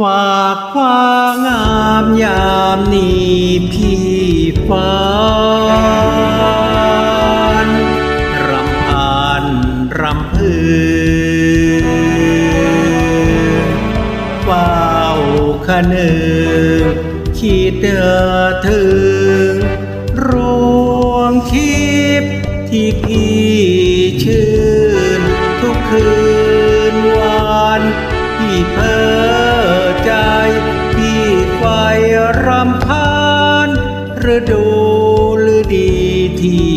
ฝากความงามยามนี้พี่ฝันรำพันรำพึงเฝ้าคนึงคิดเดอถึงรวงคิดที่พี่ ฤดูฤดีที่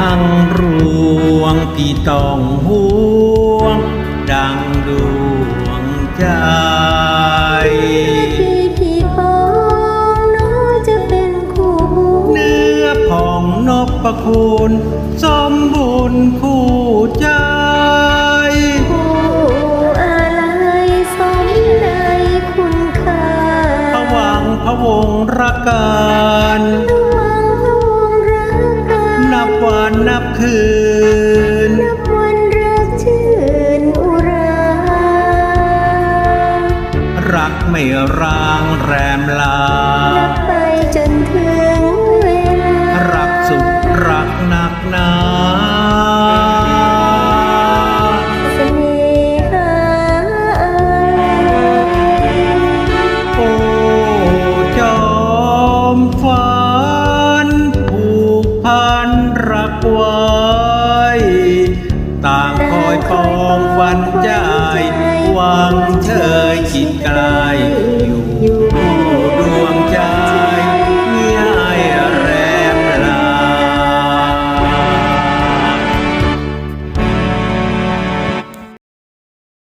ทั้งรวงพี่ต้องห่วง ดังดวงใจ พี่พี่ปองน้องจะเป็นคู่บุเนื้อผ่องนพประคุณสมบุญคู่ใจ คู่อะไรสมในคุณค่าพระวังพระวงศ์รักกัน นนับคืน นับวันรักชื่นอุรา รักไม่ร้างแรมลา ไว้ต่างคอยปองฝันใจหวังเธอคิดไกลอยู่อยู่